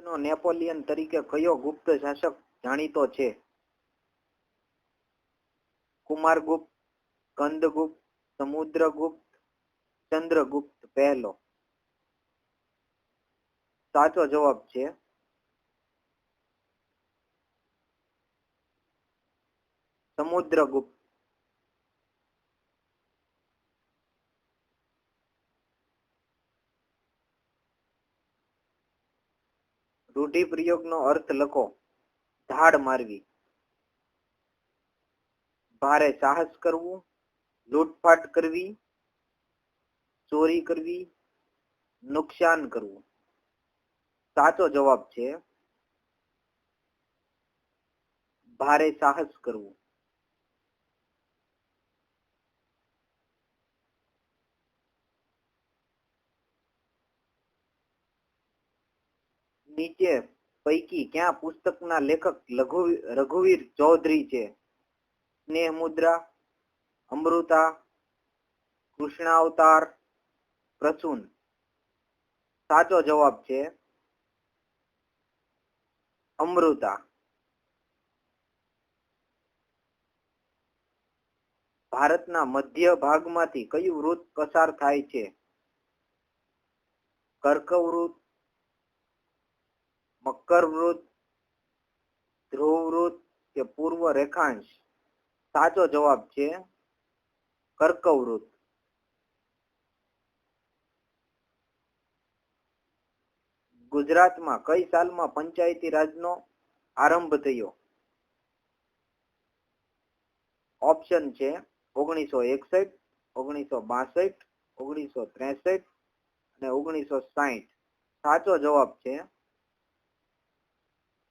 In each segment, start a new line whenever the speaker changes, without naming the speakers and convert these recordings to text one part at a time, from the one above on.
નો Napoleon તરીકે કયો ગુપ્ત શાસક જાણીતો છે? કુમારગુપ્ત, કંદગુપ્ત, સમુદ્રગુપ્ત, ચંદ્રગુપ્ત પહેલો. સાચો જવાબ છે. સમુદ્રગુપ્ત. રૂઢિપ્રયોગનો અર્થ લખો, ધાડ મારવી. ભારે સાહસ કરવું, લૂંટફાટ કરવી, ચોરી કરવી, નુકસાન કરવું. સાચો જવાબ છે, ભારે સાહસ કરવું. નીચે પૈકી ક્યાં પુસ્તકના લેખક લઘુ, રઘુવીર ચૌધરી છે? સ્નેહ મુદ્રા અમૃતા, કૃષ્ણાવતાર, પ્રસૂન. સાચો જવાબ છે અમૃતા. ભારતના મધ્ય ભાગમાંથી કયું વૃત પસાર થાય છે? કર્કવૃત મકર વૃત્ત ધ્રુવ વૃત્ત કે પૂર્વ રેખાંશ? સાચો જવાબ છે કર્કવૃત. ગુજરાતમાં કઈ સાલમાં પંચાયતી રાજનો આરંભ થયો? ઓપ્શન છે ઓગણીસો એકસઠ, ઓગણીસો બાસઠ, ઓગણીસો ત્રેસઠ અને ઓગણીસો સાઠ સાચો જવાબ છે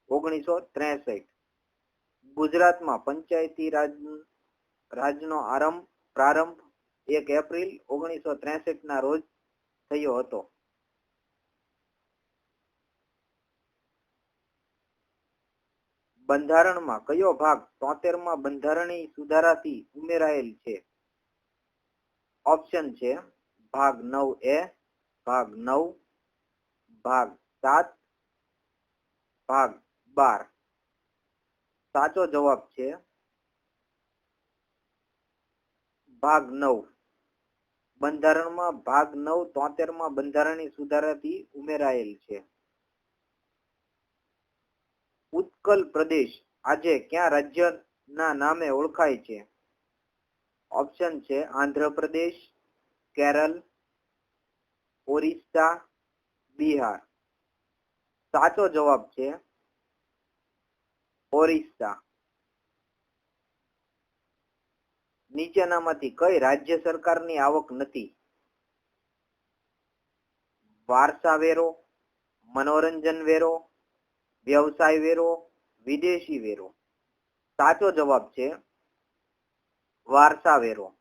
ઓગણીસો ત્રેસઠ. ગુજરાતમાં પંચાયતી રાજ, રાજનો આરંભ, પ્રારંભ એક એપ્રિલ ઓગણીસો ત્રેસઠ ના રોજ થયો હતો. બંધારણમાં કયો ભાગ તોતેરમાં બંધારણીય સુધારાથી ઉમેરાયેલ છે? ઓપ્શન છે ભાગ નવ એ, ભાગ નવ, ભાગ સાત, ભાગ બાર. સાચો જવાબ છે ભાગ નવ. બંધારણમાં ભાગ નવ તોતેરમાં બંધારણની સુધારાથી ઉમેરાયેલ છે. ઉત્કલ પ્રદેશ આજે ક્યાં રાજ્યના નામે ઓળખાય છે? ઓપ્શન છે આંધ્રપ્રદેશ કેરળ ઓરિસ્સા, બિહાર. સાચો જવાબ છે ઓરિસ્સા. નીચેનામાંથી કઈ રાજ્ય સરકારની આવક નથી? વારસા વેરો, મનોરંજન વેરો, વ્યવસાય વેરો, વિદેશી વેરો. સાચો જવાબ છે વારસા વેરો.